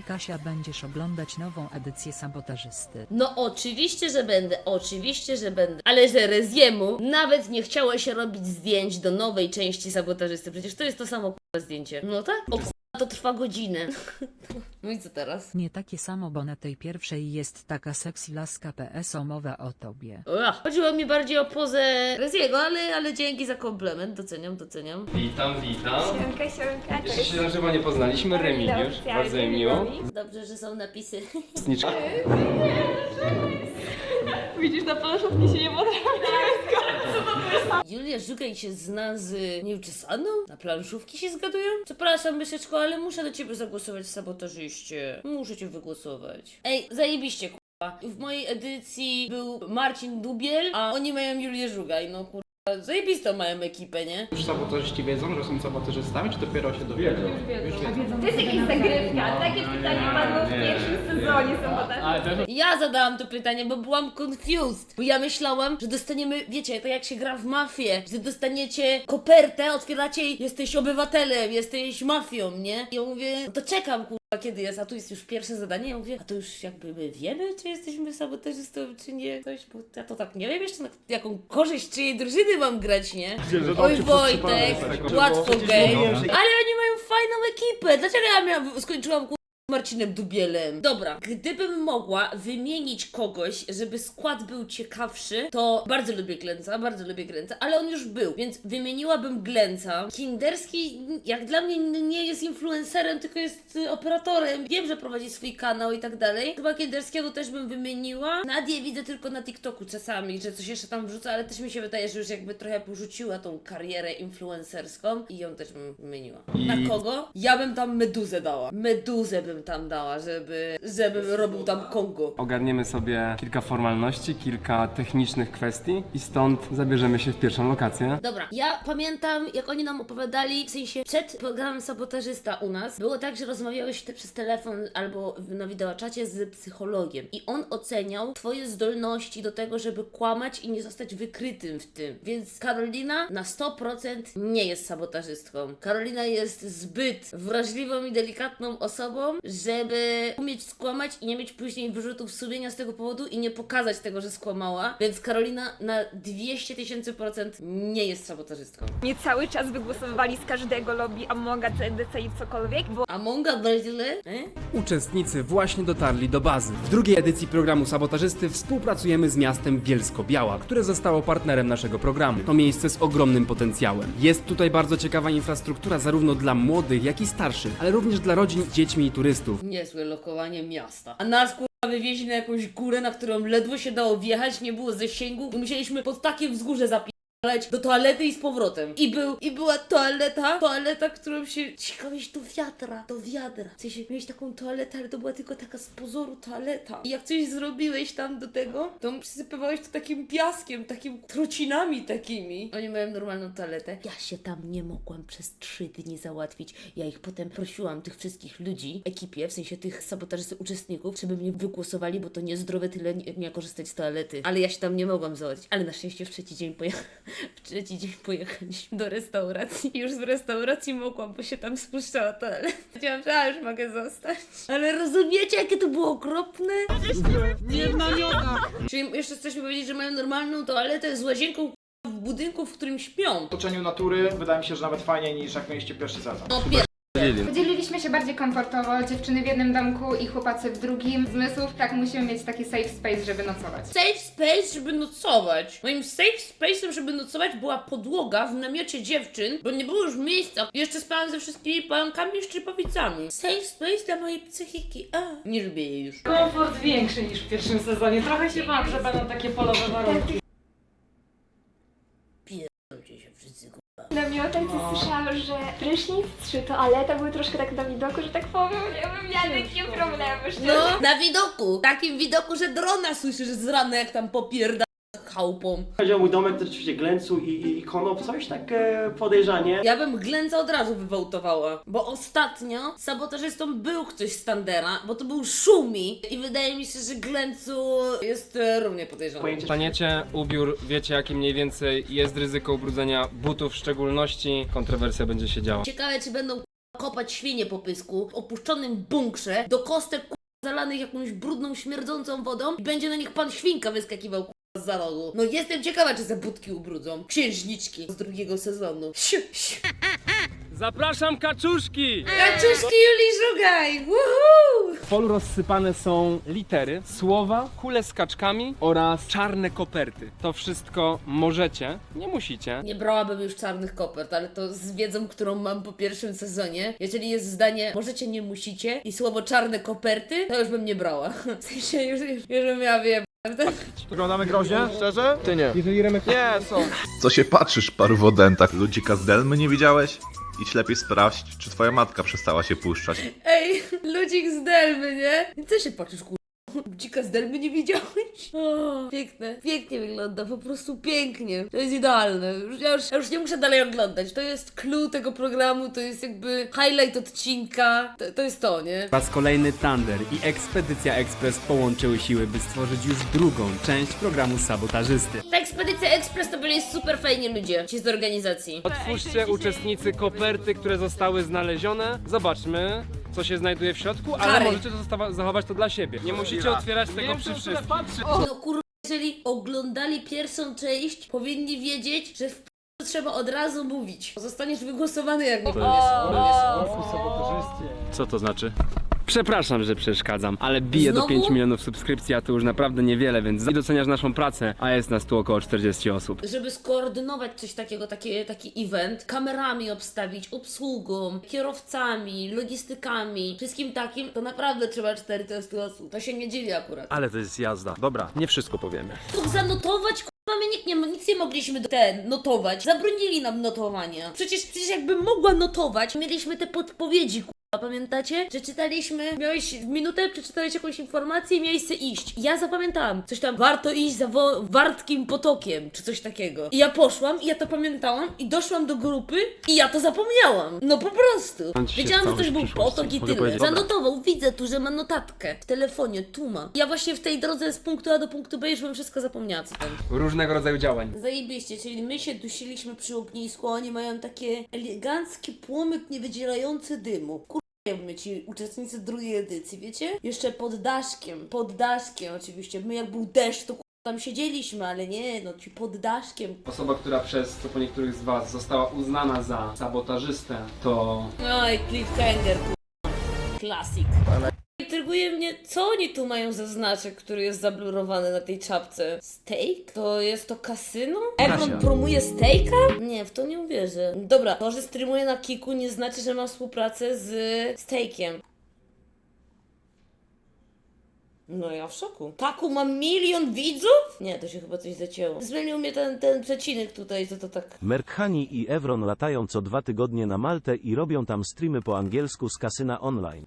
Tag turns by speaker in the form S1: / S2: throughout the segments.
S1: Hej Kasia, będziesz oglądać nową edycję sabotażysty.
S2: No oczywiście, że będę, oczywiście, że będę. Ale że Reziemu nawet nie chciało się robić zdjęć do nowej części sabotażysty. Przecież to jest to samo zdjęcie. No tak? O to trwa godzinę. No i co teraz?
S1: Nie takie samo, bo na tej pierwszej jest taka sexy laska PS o mowa o tobie.
S2: Ach, chodziło mi bardziej o pozę Reziego, ale, ale dzięki za komplement. Doceniam, doceniam.
S3: Witam, witam.
S4: Siemka, siemka,
S3: Jeszcze
S4: cześć.
S3: się na żywo nie poznaliśmy. Remigiusz, bardzo mi miło.
S2: Dobrze, że są napisy.
S3: Sniczka.
S4: Widzisz, na planszówki się nie potrafi.
S2: Julia Żugaj się zna z nieuczesaną? Na planszówki się zgadują? Przepraszam, myszeczko, ale muszę do ciebie zagłosować w sabotażyście. Muszę cię wygłosować. Ej, zajebiście, kurwa. W mojej edycji był Marcin Dubiel, a oni mają Julię Żugaj, no kurwa. Zajebistą mają ekipę, nie?
S5: Już sabotażyści wiedzą, że są sabotażystami, czy dopiero się dowiedzą? Już wiedzą.
S4: To jest jakaś zagrywka. Takie pytanie padło w pierwszym
S2: Ja zadałam to pytanie, bo byłam confused. Bo ja myślałam, że dostaniemy, wiecie, to jak się gra w mafię, że dostaniecie kopertę, otwieracie i jesteś obywatelem, jesteś mafią, nie? I ja mówię, no to czekam, kurwa, kiedy jest, a tu jest już pierwsze zadanie. Ja mówię, a to już jakby my wiemy, czy jesteśmy sabotażystą, czy nie. Coś, bo ja to tak nie wiem jeszcze, na jaką korzyść czyjej drużyny mam grać, nie? Oj Wojtek, łatwo gej. Ale oni mają fajną ekipę. Dlaczego ja miałam, skończyłam kurwa, Marcinem Dubielem. Dobra, gdybym mogła wymienić kogoś, żeby skład był ciekawszy, to bardzo lubię Glęca, bardzo lubię Glęca, ale on już był, więc wymieniłabym Glęca. Kinderski, jak dla mnie, nie jest influencerem, tylko jest y, operatorem. Wiem, że prowadzi swój kanał i tak dalej. Chyba Kinderskiego też bym wymieniła. Nadię widzę tylko na TikToku czasami, że coś jeszcze tam wrzuca, ale też mi się wydaje, że już jakby trochę porzuciła tą karierę influencerską i ją też bym wymieniła. Na kogo? Ja bym tam Meduzę dała. Meduzę bym tam dała, żeby, żeby robił tam Kongo.
S3: Ogarniemy sobie kilka formalności, kilka technicznych kwestii i stąd zabierzemy się w pierwszą lokację.
S2: Dobra, ja pamiętam, jak oni nam opowiadali, w sensie przed programem Sabotażysta u nas, było tak, że rozmawiałeś ty przez telefon albo w- na wideoczacie z psychologiem i on oceniał twoje zdolności do tego, żeby kłamać i nie zostać wykrytym w tym. Więc Karolina na 100% nie jest sabotażystką. Karolina jest zbyt wrażliwą i delikatną osobą, żeby umieć skłamać i nie mieć później wyrzutów sumienia z tego powodu i nie pokazać tego, że skłamała. Więc Karolina na 200 tysięcy procent nie jest sabotażystką.
S4: Nie cały czas wygłosowywali z każdego lobby Amonga, CDC i cokolwiek, bo
S2: Amonga Brazyle? E?
S6: Uczestnicy właśnie dotarli do bazy. W drugiej edycji programu Sabotażysty współpracujemy z miastem Bielsko-Biała, które zostało partnerem naszego programu. To miejsce z ogromnym potencjałem. Jest tutaj bardzo ciekawa infrastruktura zarówno dla młodych, jak i starszych, ale również dla rodzin z dziećmi i turystów.
S2: Niezłe lokowanie miasta. A nas kurwa wywieźli na jakąś górę, na którą ledwo się dało wjechać, nie było zasięgu i musieliśmy pod takie wzgórze zapierać do toalety i z powrotem. I był, i była toaleta, toaleta, którą się ciekałeś do wiatra, do wiadra. W sensie miałeś taką toaletę, ale to była tylko taka z pozoru toaleta. I jak coś zrobiłeś tam do tego, to przysypywałeś to takim piaskiem, takim trocinami takimi. Oni mają normalną toaletę. Ja się tam nie mogłam przez trzy dni załatwić. Ja ich potem prosiłam, tych wszystkich ludzi, ekipie, w sensie tych sabotażysty uczestników, żeby mnie wygłosowali, bo to niezdrowe tyle nie, nie korzystać z toalety. Ale ja się tam nie mogłam załatwić. Ale na szczęście w trzeci dzień pojechałam. W trzeci dzień pojechaliśmy do restauracji już z restauracji mogłam, bo się tam spuszczała toaleta. Wiedziałam, że a, już mogę zostać. Ale rozumiecie, jakie to było okropne? Czyli jeszcze chcesz mi powiedzieć, że mają normalną toaletę z łazienką w budynku, w którym śpią?
S5: W otoczeniu natury wydaje mi się, że nawet fajniej niż jak mieliście pierwszy sezon.
S2: No pier...
S7: Podzieliliśmy się bardziej komfortowo, dziewczyny w jednym domku i chłopacy w drugim. Zmysłów tak musimy mieć taki safe space, żeby nocować.
S2: Safe space, żeby nocować. Moim safe space'em, żeby nocować była podłoga w namiocie dziewczyn, bo nie było już miejsca. Jeszcze spałam ze wszystkimi pająkami i szczypowicami. Safe space dla mojej psychiki. A, nie lubię jej już.
S8: komfort większy niż w pierwszym sezonie. Trochę się bałam, że będą takie polowe warunki.
S2: Pierdolcie się wszyscy, ku-
S4: na miotach to słyszałam, że prysznic, trzy toaleta były troszkę tak na widoku, że tak powiem, nie bym miała takie problemy, szczerze.
S2: No, na widoku. Takim widoku, że drona słyszysz z rana, jak tam popierda chałupą.
S9: Chodzi o mój domek, to rzeczywiście Glęcu i, i, i Konop, coś tak e, podejrzanie.
S2: Ja bym Glęca od razu wywołtowała, bo ostatnio sabotażystą był ktoś z Tandera, bo to był Szumi i wydaje mi się, że Glęcu jest e, równie podejrzany.
S9: Pojęcie
S3: Staniecie, ubiór, wiecie jakie mniej więcej jest ryzyko ubrudzenia butów w szczególności. Kontrowersja będzie się działa.
S2: Ciekawe, czy będą kopać świnie po pysku w opuszczonym bunkrze do kostek k***a, zalanych jakąś brudną, śmierdzącą wodą i będzie na nich pan świnka wyskakiwał k***a, z za rogu. No jestem ciekawa, czy te budki ubrudzą. Księżniczki z drugiego sezonu. Siu, siu.
S6: Zapraszam kaczuszki!
S2: Kaczuszki Julii Żugaj! Woohoo!
S6: W polu rozsypane są litery, słowa, kule z kaczkami oraz czarne koperty. To wszystko możecie, nie musicie.
S2: Nie brałabym już czarnych kopert, ale to z wiedzą, którą mam po pierwszym sezonie. Jeżeli jest zdanie możecie, nie musicie i słowo czarne koperty, to już bym nie brała. W sensie już, już, już bym miała wiem.
S5: Wyglądamy groźnie? Szczerze? Ty nie.
S6: Jeżeli Remek
S5: Nie, co?
S10: Co się patrzysz, parwodentach? Ludzika z Delmy nie widziałeś? Idź lepiej sprawdź, czy twoja matka przestała się puszczać.
S2: Ej, ludzik z Delmy, nie? I co się patrzysz, kur... Dzika z nie widziałeś? O, piękne, pięknie wygląda, po prostu pięknie. To jest idealne. Już, ja, już, ja już nie muszę dalej oglądać. To jest clue tego programu, to jest jakby highlight odcinka. To, to jest to, nie?
S6: Po raz kolejny Thunder i Ekspedycja Express połączyły siły, by stworzyć już drugą część programu sabotażysty.
S2: Ta ekspedycja Express to byli super fajni ludzie, ci z organizacji.
S6: Otwórzcie uczestnicy koperty, które zostały znalezione. Zobaczmy, co się znajduje w środku, ale
S2: Kary.
S6: możecie zostawa- zachować to dla siebie. Nie musicie otwierać tego przy wszystkich.
S2: No kurwa, jeżeli oglądali pierwszą część, powinni wiedzieć, że w p- trzeba od razu mówić. Zostaniesz wygłosowany jak nie powiesz.
S9: Co to znaczy?
S6: Przepraszam, że przeszkadzam, ale bije do
S2: Znowu?
S6: 5 milionów subskrypcji, a to już naprawdę niewiele, więc i doceniasz naszą pracę, a jest nas tu około 40 osób.
S2: Żeby skoordynować coś takiego, takie, taki event, kamerami obstawić, obsługą, kierowcami, logistykami, wszystkim takim, to naprawdę trzeba 40 osób. To się nie dziwi akurat.
S9: Ale to jest jazda. Dobra, nie wszystko powiemy.
S2: Tu zanotować, kurwa, my nikt nie, nic nie mogliśmy ten notować. Zabronili nam notowania. Przecież, przecież jakbym mogła notować, mieliśmy te podpowiedzi, kurwa. Pamiętacie? Że czytaliśmy, miałeś w minutę, przeczytałeś jakąś informację i miałeś se iść. I ja zapamiętałam. Coś tam, warto iść za wo- wartkim potokiem, czy coś takiego. I ja poszłam, i ja to pamiętałam, i doszłam do grupy, i ja to zapomniałam. No po prostu.
S6: On ci się
S2: Wiedziałam, że
S6: stałeś
S2: coś był
S6: przyszłości.
S2: potok i
S6: Mogę
S2: tyle.
S6: powiedzieć, dobra.
S2: Zanotował, widzę tu, że ma notatkę w telefonie, tu ma. Ja właśnie w tej drodze z punktu A do punktu B już bym wszystko zapomniała, co tam.
S6: Różnego rodzaju działań.
S2: Zajebiście, czyli my się dusiliśmy przy ognisku, a oni mają takie elegancki płomyk niewydzielający dymu. Kur... My ci uczestnicy drugiej edycji, wiecie? Jeszcze pod daszkiem, pod daszkiem oczywiście. My jak był deszcz, to tam siedzieliśmy, ale nie, no ci pod daszkiem.
S6: Osoba, która przez, co po niektórych z was została uznana za sabotażystę, to
S2: Oj, cliffhanger, kur... Klasik. Mnie, co oni tu mają za znaczek, który jest zablurowany na tej czapce. Steak? To jest to kasyno? Evron promuje steaka? Nie, w to nie uwierzę. Dobra, to, że streamuje na Kiku nie znaczy, że ma współpracę z steakiem. No ja w szoku. Taku ma milion widzów? Nie, to się chyba coś zacięło. Zmienił mnie ten, ten przecinek tutaj, to to tak...
S11: Merkhani i Evron latają co dwa tygodnie na Maltę i robią tam streamy po angielsku z kasyna online.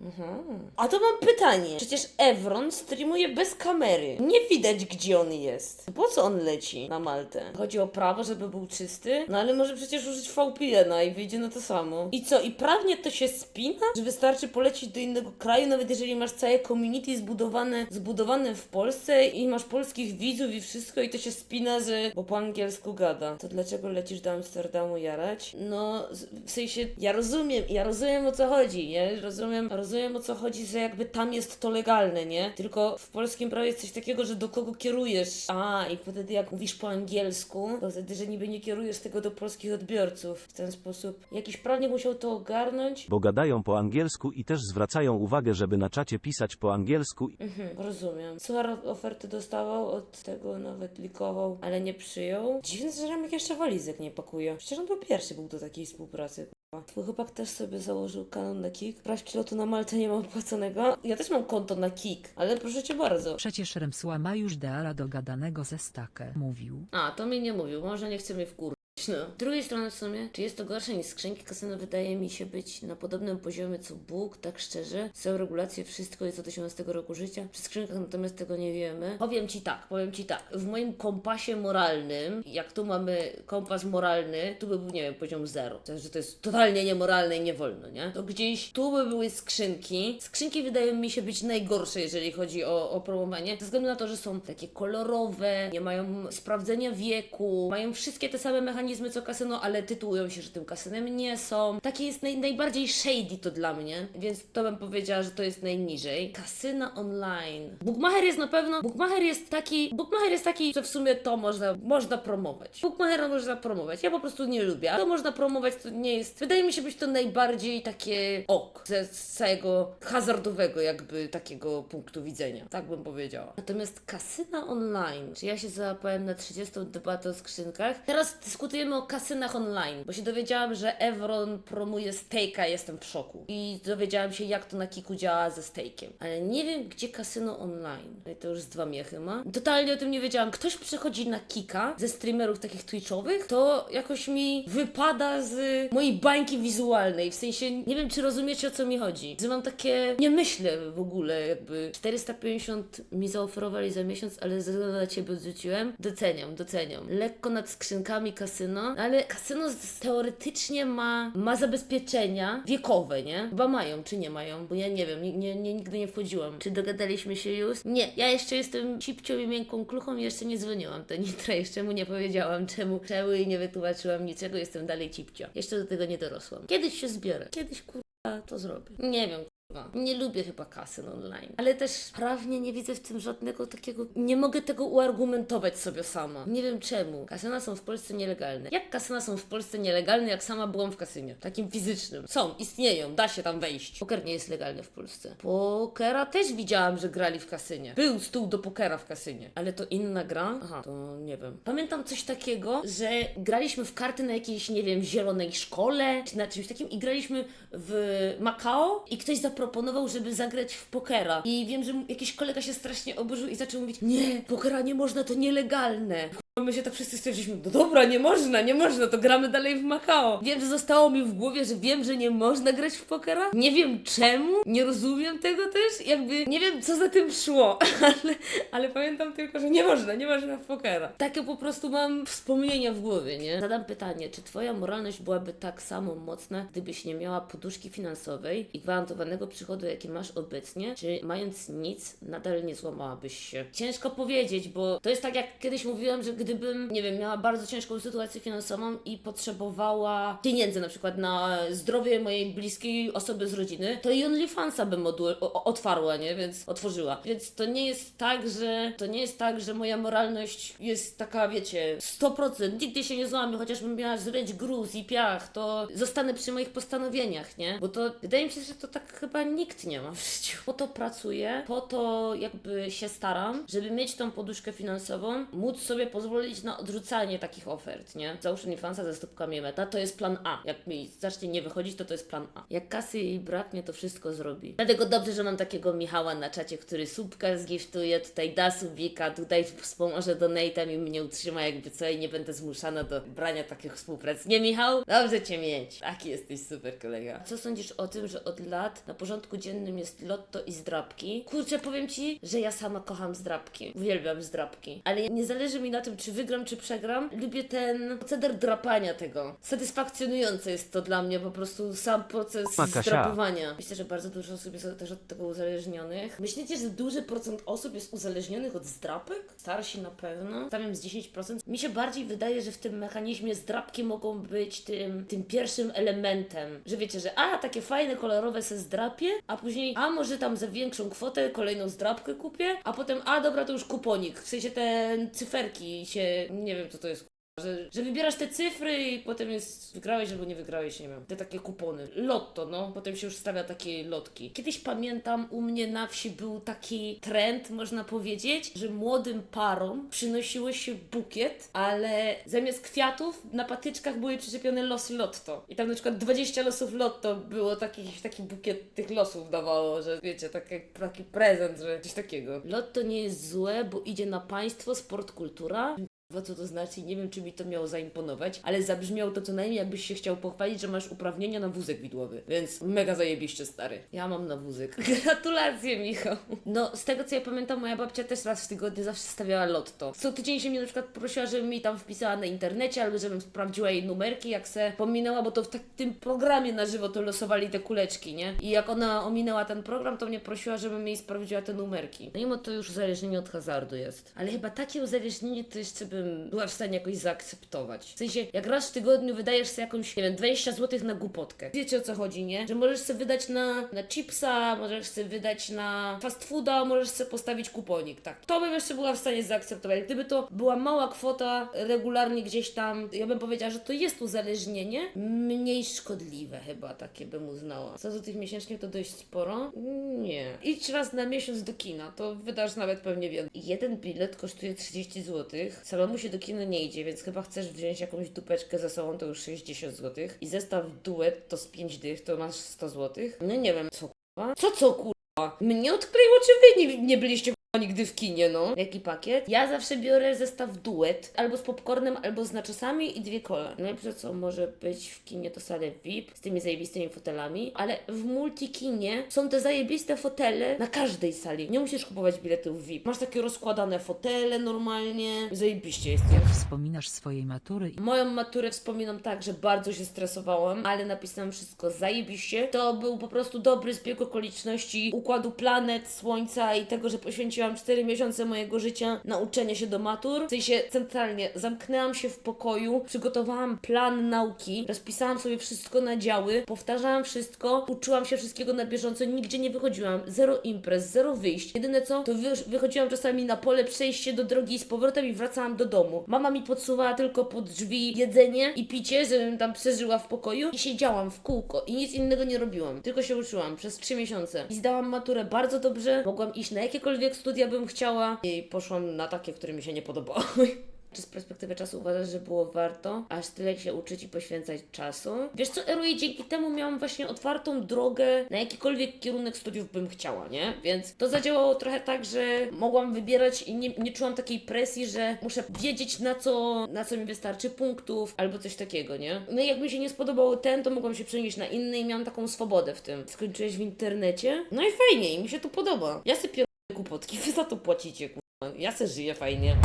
S2: A to mam pytanie. Przecież Evron streamuje bez kamery. Nie widać, gdzie on jest. Po co on leci na Maltę? Chodzi o prawo, żeby był czysty? No ale może przecież użyć VPN-a i wyjdzie na to samo. I co? I prawnie to się spina? Że wystarczy polecieć do innego kraju, nawet jeżeli masz całe community zbudowane, zbudowane w Polsce i masz polskich widzów i wszystko i to się spina, że... Bo po angielsku gada. To dlaczego lecisz do Amsterdamu jarać? No, w sensie, ja rozumiem, ja rozumiem o co chodzi, nie? Rozumiem, rozumiem o co chodzi, że jakby tam jest to legalne, nie? Tylko w polskim prawie jest coś takiego, że do kogo kierujesz. A, i wtedy jak mówisz po angielsku, to wtedy, że niby nie kierujesz tego do polskich odbiorców. W ten sposób. Jakiś prawnik musiał to ogarnąć.
S11: Bo gadają po angielsku i też zwracają uwagę, żeby na czacie pisać po angielsku
S2: Mhm, rozumiem. Suchar oferty dostawał, od tego nawet likował, ale nie przyjął. Dziwne, że Remek jeszcze walizek nie pakuje. Przecież on był pierwszy był do takiej współpracy. Twój chłopak też sobie założył kanał na Kik. Praw pilotu na Maltę nie ma opłaconego. Ja też mam konto na Kik, ale proszę cię bardzo.
S1: Przecież Remsła ma już Deala dogadanego ze stakę. Mówił.
S2: A, to mi nie mówił, może nie chce mnie wkur... No. Z drugiej strony w sumie, czy jest to gorsze niż skrzynki kasyno wydaje mi się być na podobnym poziomie co Bóg, tak szczerze. Są regulacje, wszystko jest od 18 roku życia. Przy skrzynkach natomiast tego nie wiemy. Powiem Ci tak, powiem Ci tak. W moim kompasie moralnym, jak tu mamy kompas moralny, tu by był, nie wiem, poziom 0. To że to jest totalnie niemoralne i nie wolno, nie? To gdzieś tu by były skrzynki. Skrzynki wydają mi się być najgorsze, jeżeli chodzi o, o promowanie, ze względu na to, że są takie kolorowe, nie mają sprawdzenia wieku, mają wszystkie te same mechanizmy mechanizmy co kasyno, ale tytułują się, że tym kasynem nie są. Takie jest naj, najbardziej shady to dla mnie, więc to bym powiedziała, że to jest najniżej. Kasyna online. Bookmacher jest na pewno, Bookmacher jest taki, Bookmacher jest taki, że w sumie to można, można promować. Bookmachera można promować, ja po prostu nie lubię, to można promować, to nie jest, wydaje mi się być to najbardziej takie ok, ze z całego hazardowego jakby takiego punktu widzenia, tak bym powiedziała. Natomiast kasyna online, czy ja się załapałem na 30 debatę o skrzynkach? Teraz dyskutujemy o kasynach online, bo się dowiedziałam, że Evron promuje stejka, jestem w szoku. I dowiedziałam się, jak to na Kiku działa ze stejkiem. Ale nie wiem, gdzie kasyno online. To już z dwa miechy ma. Totalnie o tym nie wiedziałam. Ktoś przechodzi na Kika ze streamerów takich twitchowych, to jakoś mi wypada z mojej bańki wizualnej. W sensie, nie wiem, czy rozumiecie, o co mi chodzi. Że mam takie, nie myślę w ogóle, jakby 450 mi zaoferowali za miesiąc, ale ze względu na Ciebie odrzuciłem. Doceniam, doceniam. Lekko nad skrzynkami kasyno, ale kasyno z- teoretycznie ma, ma zabezpieczenia wiekowe, nie? Chyba mają, czy nie mają, bo ja nie wiem, nie, nie, nigdy nie wchodziłam. Czy dogadaliśmy się już? Nie, ja jeszcze jestem cipcią i miękką kluchą i jeszcze nie dzwoniłam do Nitra, jeszcze mu nie powiedziałam czemu, czemu i nie wytłumaczyłam niczego, jestem dalej cipcio. Jeszcze do tego nie dorosłam. Kiedyś się zbiorę, kiedyś kurwa to zrobię. Nie wiem, kurwa. Nie lubię chyba kasyn online, ale też prawnie nie widzę w tym żadnego takiego. Nie mogę tego uargumentować sobie sama. Nie wiem czemu. Kasyna są w Polsce nielegalne. Jak kasyna są w Polsce nielegalne, jak sama byłam w kasynie? Takim fizycznym. Są, istnieją, da się tam wejść. Poker nie jest legalny w Polsce. Pokera też widziałam, że grali w kasynie. Był stół do pokera w kasynie, ale to inna gra? Aha, to nie wiem. Pamiętam coś takiego, że graliśmy w karty na jakiejś, nie wiem, zielonej szkole, czy na czymś takim i graliśmy w Macao i ktoś zaproponował, żeby zagrać w pokera. I wiem, że jakiś kolega się strasznie oburzył i zaczął mówić, nie, pokera nie można, to nielegalne. My się tak wszyscy stwierdziliśmy, no dobra, nie można, nie można, to gramy dalej w Macao. Wiem, że zostało mi w głowie, że wiem, że nie można grać w pokera. Nie wiem czemu, nie rozumiem tego też, jakby nie wiem, co za tym szło, ale, ale pamiętam tylko, że nie można, nie można w pokera. Takie po prostu mam wspomnienia w głowie, nie? Zadam pytanie, czy twoja moralność byłaby tak samo mocna, gdybyś nie miała poduszki finansowej i gwarantowanego przychodu, jaki masz obecnie, czy mając nic, nadal nie złamałabyś się? Ciężko powiedzieć, bo to jest tak, jak kiedyś mówiłam, że gdybym, nie wiem, miała bardzo ciężką sytuację finansową i potrzebowała pieniędzy na przykład na zdrowie mojej bliskiej osoby z rodziny, to i OnlyFansa bym otwarła, nie? Więc otworzyła. Więc to nie jest tak, że to nie jest tak, że moja moralność jest taka, wiecie, 100%. Nigdy się nie złamię, chociażbym miała zryć gruz i piach, to zostanę przy moich postanowieniach, nie? Bo to wydaje mi się, że to tak chyba nikt nie ma w życiu. Po to pracuję, po to jakby się staram, żeby mieć tą poduszkę finansową, móc sobie pozwolić na odrzucanie takich ofert, nie? Załóż OnlyFansa ze stópkami meta, to jest plan A. Jak mi zacznie nie wychodzić, to to jest plan A. Jak kasy jej braknie, to wszystko zrobi. Dlatego dobrze, że mam takiego Michała na czacie, który słupka zgiftuje, tutaj da subika, tutaj wspomoże donate'em i mnie utrzyma jakby co i nie będę zmuszana do brania takich współprac. Nie Michał? Dobrze Cię mieć. Taki jesteś super kolega. Co sądzisz o tym, że od lat na porządku dziennym jest lotto i zdrabki? Kurczę, powiem Ci, że ja sama kocham zdrabki. Uwielbiam zdrabki. Ale nie zależy mi na tym, czy wygram, czy przegram. Lubię ten proceder drapania tego. Satysfakcjonujące jest to dla mnie po prostu sam proces
S11: Makasia.
S2: zdrapowania. Myślę, że bardzo dużo osób jest też od tego uzależnionych. Myślicie, że duży procent osób jest uzależnionych od zdrapek? Starsi na pewno. Stawiam z 10%. Mi się bardziej wydaje, że w tym mechanizmie zdrapki mogą być tym, tym pierwszym elementem. Że wiecie, że a, takie fajne, kolorowe se zdrapie, a później a, może tam za większą kwotę kolejną zdrapkę kupię, a potem a, dobra, to już kuponik. W sensie te cyferki się, nie wiem co to jest. Że, że wybierasz te cyfry i potem jest wygrałeś albo nie wygrałeś, nie wiem. Te takie kupony. Lotto, no. Potem się już stawia takie lotki. Kiedyś pamiętam, u mnie na wsi był taki trend, można powiedzieć, że młodym parom przynosiło się bukiet, ale zamiast kwiatów na patyczkach były przyczepione losy lotto. I tam na przykład 20 losów lotto było taki, taki bukiet tych losów dawało, że wiecie, taki, taki prezent, że coś takiego. Lotto nie jest złe, bo idzie na państwo, sport, kultura. Co to znaczy, nie wiem, czy mi to miało zaimponować, ale zabrzmiało to co najmniej, jakbyś się chciał pochwalić, że masz uprawnienia na wózek widłowy. Więc mega zajebiście, stary. Ja mam na wózek. Gratulacje, Michał. No, z tego co ja pamiętam, moja babcia też raz w tygodniu zawsze stawiała lotto. Co tydzień się mnie na przykład prosiła, żebym mi tam wpisała na internecie, albo żebym sprawdziła jej numerki, jak se pominęła, bo to w tak, tym programie na żywo to losowali te kuleczki, nie? I jak ona ominęła ten program, to mnie prosiła, żebym jej sprawdziła te numerki. No mimo to już uzależnienie od hazardu jest. Ale chyba takie uzależnienie to jeszcze bym bym była w stanie jakoś zaakceptować. W sensie, jak raz w tygodniu wydajesz sobie jakąś, nie wiem, 20 zł na głupotkę. Wiecie o co chodzi, nie? Że możesz sobie wydać na, na chipsa, możesz sobie wydać na fast fooda, możesz sobie postawić kuponik, tak. To bym jeszcze była w stanie zaakceptować. Gdyby to była mała kwota, regularnie gdzieś tam, ja bym powiedziała, że to jest uzależnienie, mniej szkodliwe chyba, takie bym uznała. Co do tych miesięcznie to dość sporo? Nie. Idź raz na miesiąc do kina, to wydasz nawet pewnie więcej. Jeden bilet kosztuje 30 zł, samemu się do kina nie idzie, więc chyba chcesz wziąć jakąś dupeczkę ze sobą, to już 60 zł. I zestaw duet to z 5 dych, to masz 100 zł. No nie wiem, co kurwa? Co co kurwa? Mnie odkleiło, czy wy nie, nie byliście nigdy w kinie, no? Jaki pakiet? Ja zawsze biorę zestaw duet, albo z popcornem, albo z naczosami i dwie kole. Najlepsze co może być w kinie to salę VIP z tymi zajebistymi fotelami, ale w multikinie są te zajebiste fotele na każdej sali. Nie musisz kupować biletów VIP. Masz takie rozkładane fotele normalnie. Zajebiście jest.
S1: Jak wspominasz swojej matury i
S2: Moją maturę wspominam tak, że bardzo się stresowałam, ale napisałam wszystko zajebiście. To był po prostu dobry zbieg okoliczności układu planet, słońca i tego, że poświęciłam 4 miesiące mojego życia na uczenie się do matur. W sensie centralnie zamknęłam się w pokoju, przygotowałam plan nauki, rozpisałam sobie wszystko na działy, powtarzałam wszystko, uczyłam się wszystkiego na bieżąco, nigdzie nie wychodziłam, zero imprez, zero wyjść. Jedyne co, to wy, wychodziłam czasami na pole, przejście do drogi z powrotem i wracałam do domu. Mama mi podsuwała tylko pod drzwi jedzenie i picie, żebym tam przeżyła w pokoju i siedziałam w kółko i nic innego nie robiłam. Tylko się uczyłam przez 3 miesiące. I zdałam maturę bardzo dobrze, mogłam iść na jakiekolwiek studia bym chciała i poszłam na takie, które mi się nie podobały. Czy z perspektywy czasu uważasz, że było warto aż tyle się uczyć i poświęcać czasu? Wiesz co, Eru, i dzięki temu miałam właśnie otwartą drogę na jakikolwiek kierunek studiów bym chciała, nie? Więc to zadziałało trochę tak, że mogłam wybierać i nie, nie czułam takiej presji, że muszę wiedzieć na co, na co mi wystarczy punktów albo coś takiego, nie? No i jak mi się nie spodobał ten, to mogłam się przenieść na inny i miałam taką swobodę w tym. Skończyłeś w internecie? No i fajnie, i mi się to podoba. Ja sobie głupotki, wy za to płacicie, kurwa. Ja se żyję fajnie.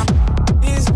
S12: These.